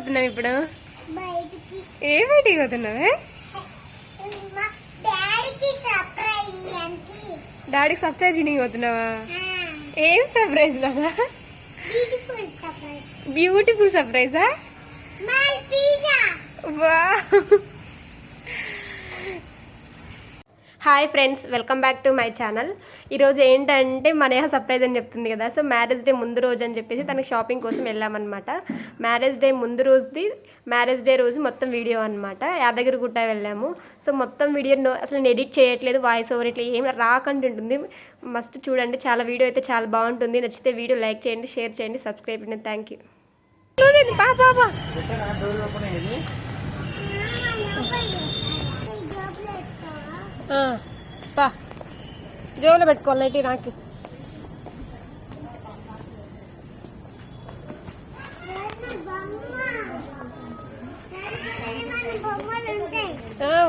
పోతున్నావు ఇప్పుడు? ఏ బయటికి పోతున్నావే? డాడీకి సర్ప్రైజ్ ఇంటికి పోతున్నావా? ఏం సర్ప్రైజ్ లాగా బ్యూటిఫుల్ సర్ప్రైజ్ వా hi friends welcome back to my channel ఈరోజు ఏంటంటే మనేహ సర్ప్రైజ్ అని చెప్తుంది కదా. సో మ్యారేజ్ డే ముందు రోజు అని చెప్పేసి తనకి షాపింగ్ కోసం వెళ్ళామన్నమాట. మ్యారేజ్ డే ముందు రోజుది మ్యారేజ్ డే రోజు మొత్తం వీడియో అనమాట యాదగిరిగుట్ట వెళ్ళాము. సో మొత్తం వీడియో అసలు నేను ఎడిట్ చేయట్లేదు వాయిస్ ఓవర్ ఇట్లా ఏం రాకంటుంటుంది మస్ట్ చూడండి చాలా వీడియో అయితే చాలా బాగుంటుంది. నచ్చితే వీడియో లైక్ చేయండి షేర్ చేయండి సబ్స్క్రైబ్ చేయండి. థ్యాంక్ యూ పా. జోలో పెట్టుకోవాలి నాకు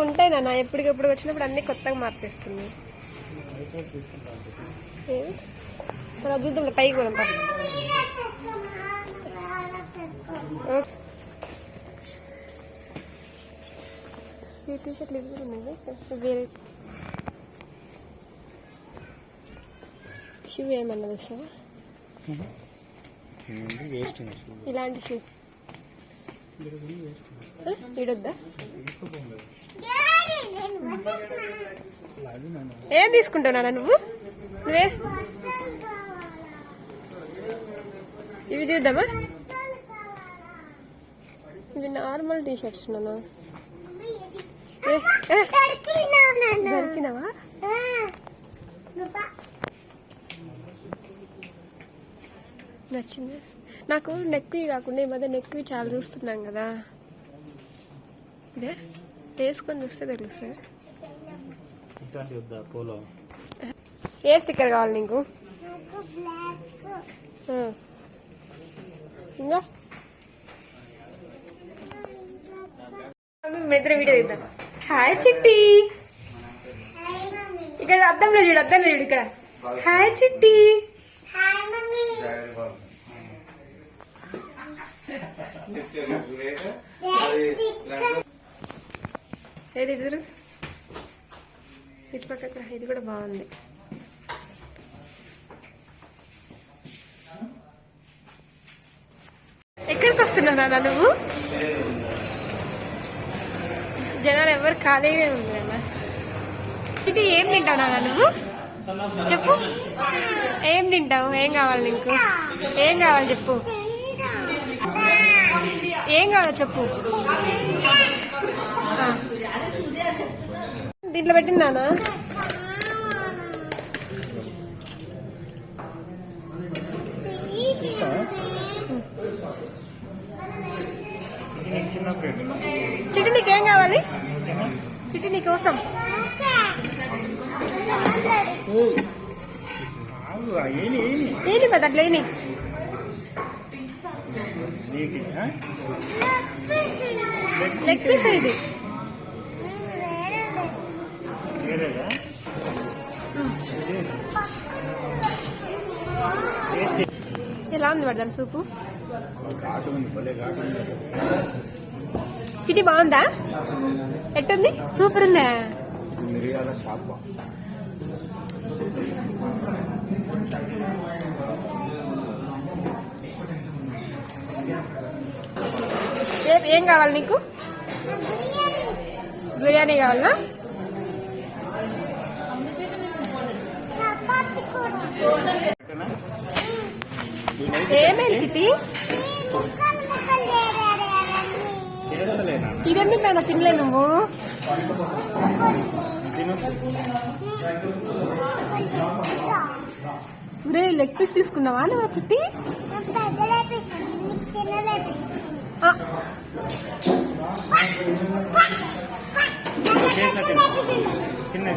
ఉంటాయి నాన్న. ఎప్పటికప్పుడు వచ్చినప్పుడు అన్ని కొత్తగా మార్చేస్తుంది. చూద్దాం పైకి కూడా ఈ టీ షర్ట్లు ఇవి కూడా ఉన్నాయి? వేరే షూ ఏమన్నా తెస్తావా వేస్ట్ ఇలాంటి షూ. ఇడొద్దా ఏం తీసుకుంటావు నాన్న నువ్వు? నువ్వే? ఇవి చూద్దామా? ఇవి నార్మల్ టీ షర్ట్స్ దొరికినావా నచ్చింది. నాకు నెక్వి కాకుండా ఈ మధ్య నెక్వి చాలా చూస్తున్నాం కదా. ఇదే? వేసుకొని చూస్తే తెలుస్తుంది ఏ స్టిక్కర్ కావాలి నీకు. ఇంకా? ఇద్దరు వీడియో తీద్దాం. హాయ్ చిట్టి. ఇక్కడ అద్దంలో చూడు అద్దంలో చూడు ఇక్కడ. హాయ్ చిట్టి. ఏది ఇటు పక్క ఇది కూడా బాగుంది. ఎక్కడికి వస్తున్నావు నువ్వు? జనాలు ఎవరు ఖాళీగా ఉంది ఇది ఏం తింటానా నువ్వు? చెప్పు. ఏం తింటావు? ఏం కావాలి నీకు? ఏం కావాలి చెప్పు. ఏం కావాలో చెప్పు. దీంట్లో పెట్టినానా చిటి నీకేం కావాలి? చిటి నీ కోసం. ఏని ఏని పెద్ద అట్లా ఏంటి నీకు లెగ్ పీస్ ఇది. ఎలా ఉంది పడదాం సూపు? చిటి బాగుందా? ఎట్టుంది? సూపర్ ఉందా? మిరియాల షాప్ ఏ- ఏం కావాలి నీకు? బిర్యానీ కావాలా? చపాతి కూడా ఏమేమి చిటి ఇదెందుకు నాన్న తినలే నువ్వు? రే లెగ్ పీస్ తీసుకున్నావా? నువ్వు చుట్టి? తిను చిన్న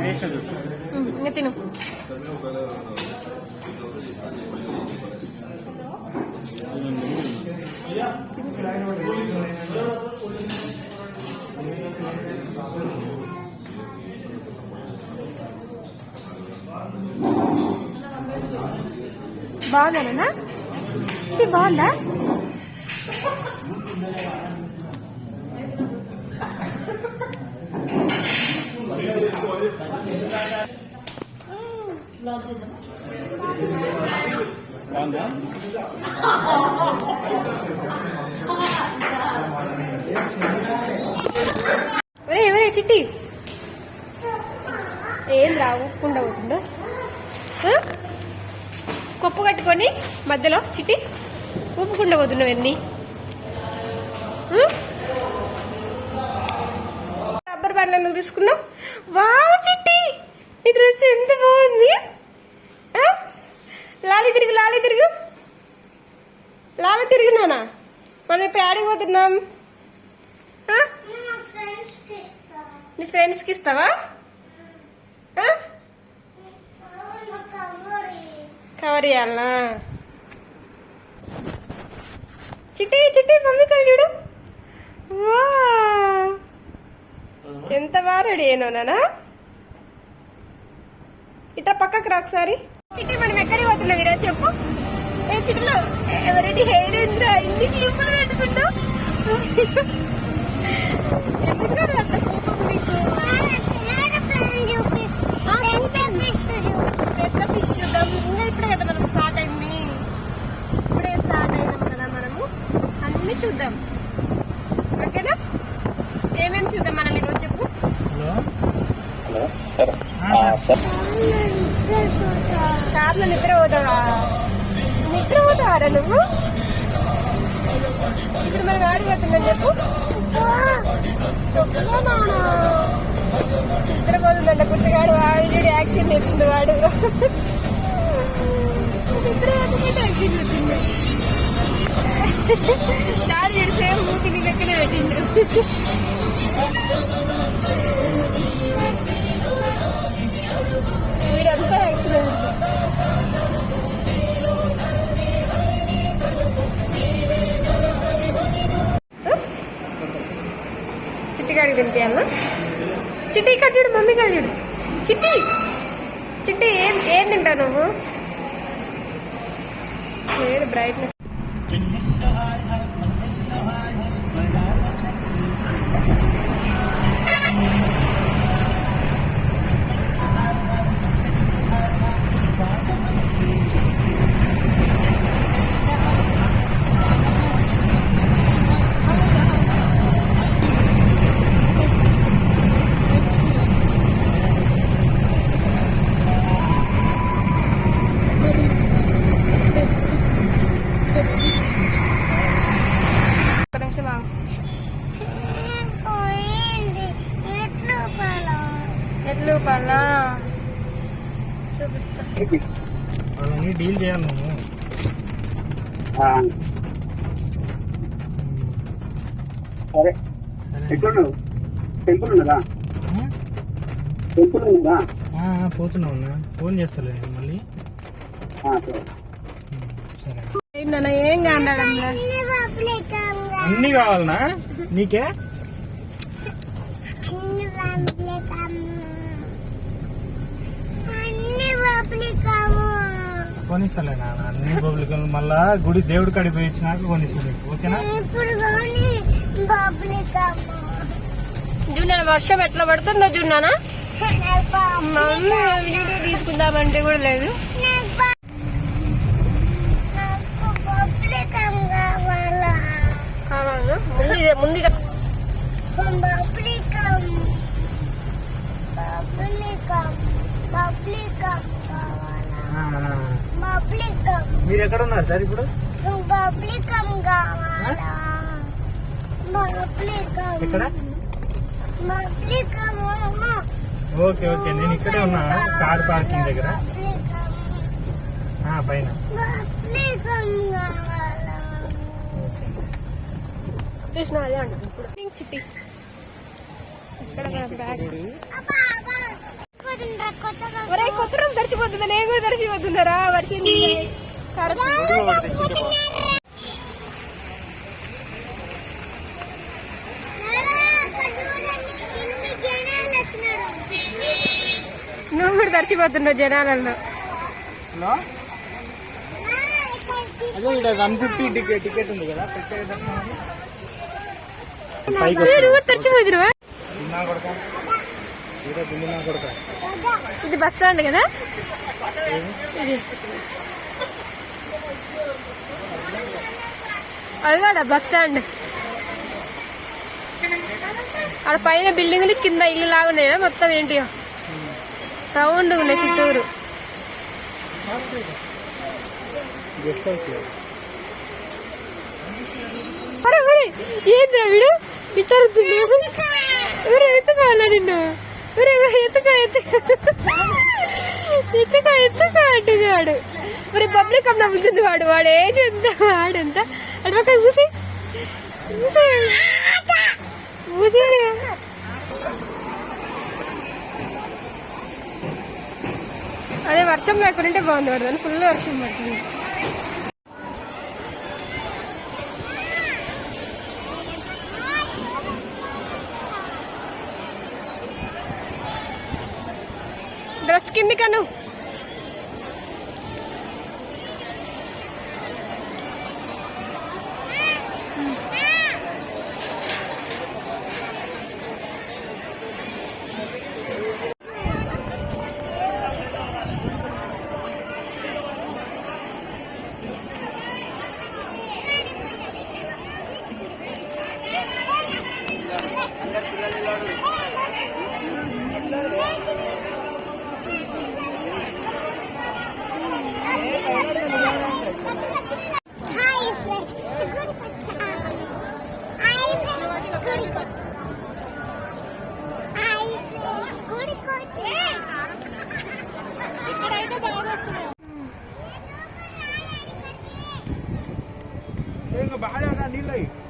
ఇంకా తిను. బాగుందనా ఇది బాగుందా? ఒరే ఎవరే చిట్టి. ఏం రావు కుండా పోతుందో? కొప్పు కట్టుకొని మధ్యలో చిట్టి ఊపుకుండా పోతున్నావు ఎన్ని? రబ్బర్ బ్యాండ్ ఎందుకు తీసుకున్నావు? వావ్ చిట్టి! ఈ డ్రెస్ ఎంత బాగుంది? లాలి తిరుగు లాలి తిరుగు. లాలి తిరుగునానా మనం ఇప్పుడు ఆడికి పోతున్నాం? నీ ఫ్రెండ్స్కి ఇస్తావా? కవరి కవర్ చేయాలనా చిట్టి చిట్టి మమ్మీ కళ్ళు చూడు. ఎంత బాగా రెడీ అయినా నానా? ఇట్లా పక్కకు రా ఒకసారి. చిట్టి మనం ఎక్కడికి పోతున్నాం ఈరోజు చెప్పు. ఏ చిట్టిలో ఎవరెడ్డి హెయిర్ ఏంద్రా ఇన్ని క్లిప్పులు పెట్టుకున్నావు ఎందుకు అంత కోపం నీకు ప్లాన్ చూపిస్తా ఆ, ఎంత ఫిష్ చూపి పెద్ద ఫిష్ చూద్దాం ఇంకా ఇప్పుడే కదా మనం స్టార్ట్ అయింది ఇప్పుడే స్టార్ట్ అయినాం కదా మనము అన్ని చూద్దాం ఓకేనా ఏమేమి చూద్దాం మనం ఈరోజు చెప్పు కార్లో నిద్ర పోతావా నిద్ర పోతావారా నువ్వు ఇప్పుడు మనం ఆడి చెప్పు చెప్పు చెప్పుకో నాన్న. నిద్ర పోతుందంట పుట్టగాడు వాడు చూడు యాక్షన్ చేసిండు వాడు నిద్ర పోతుందంటే యాక్షన్ చేసిండు దాడి చూడు సేమ్ మూతి నీ దగ్గర పెట్టిండు వీడంతా యాక్షన్ చిట్టిగాడికి తినిపించాలనా చిట్టి ఇక్కడ చూడు మమ్మీ కాదు చూడు. చిట్టి! చిట్టి ఏం ఏం తింటావు నువ్వు? ఏడు బ్రైట్నెస్ ఎట్లు పలా ఎట్లు పల్లా చూపిస్తా. వాళ్ళని డీల్ చేయాలి నువ్వు. సరే. ఎక్కడ టెంపుల్ ఉన్నదా? టెంపుల్ ఉన్నదా? పోతున్నావు ఫోన్ చేస్తలే మళ్ళీ. ఆ, సరే. ఏం కాండడం అన్ని కావాలనా? నీకే? కొనిస్తలే నాన్న అన్ని పబ్లిక్ మళ్ళా గుడి దేవుడి కాడికి పోయి ఇచ్చినాక కొనిస్తాను నీకు ఓకేనా? ఇప్పుడు కానీ పబ్లికము. జున్నా వర్షం ఎట్లా పడుతుందో జున్నానా? తీసుకుందామంటే కూడా లేదు. పబ్లికం మీరు ఎక్కడ ఉన్నారు సార్ ఇప్పుడు? ఎక్కడ? Okay okay. నేను ఇక్కడే ఉన్నా. కార్ పార్కింగ్ దగ్గర. పైన. చూసిన అదే అంటుంది ఇప్పుడు చిట్టి ఒరే కొత్త రోజు దర్శిపోతుందా. నేను కూడా దర్శిపోతుందరా వర్షం నువ్వు కూడా దర్శిపోతున్నావు జనాలలో హలో? అదే ఇక్కడ వన్ ఫిఫ్టీ టికెట్ టికెట్ ఉంది కదా ఇది బస్ స్టాండ్ కదా ఇది అదిగాడ బస్ స్టాండ్ ఆడ పైన బిల్డింగ్లు కింద ఇల్లు లాగా ఉన్నాయా మొత్తం ఏంటి రౌండ్ ఉన్నాయి చుట్టూరు గెస్ట్ హౌస్ లేదు అరే మరి ఏంద్రా వీడు? ఇట్టారు ఎవరు ఎత్తుకోవాలా నిన్ను? ఎవరు ఎత్తుకో ఎత్తుకో ఎత్తుకో ఎత్తుకో అంటున్నాడు? మరి పబ్లిక్ అమ్మ నవ్వుతుంది వాడు. వాడు ఏజ్ ఎంత? అటు పక్క చూసి. చూసి. చూసి. అదే వర్షం లేకుంటే బాగుంది వాడు. ఫుల్ వర్షం పడుతుంది. డ్రెస్ కింది కను హాయ్ ఫ్రెండ్స్ గుడి కొట్టాను హాయ్ ఫ్రెండ్స్ గుడి కొట్టాను హాయ్ ఫ్రెండ్స్ గుడి కొట్టాను ఇక్కడైతే బాగా వస్తున్నాయి ఇంకా బాగా నీళ్ళు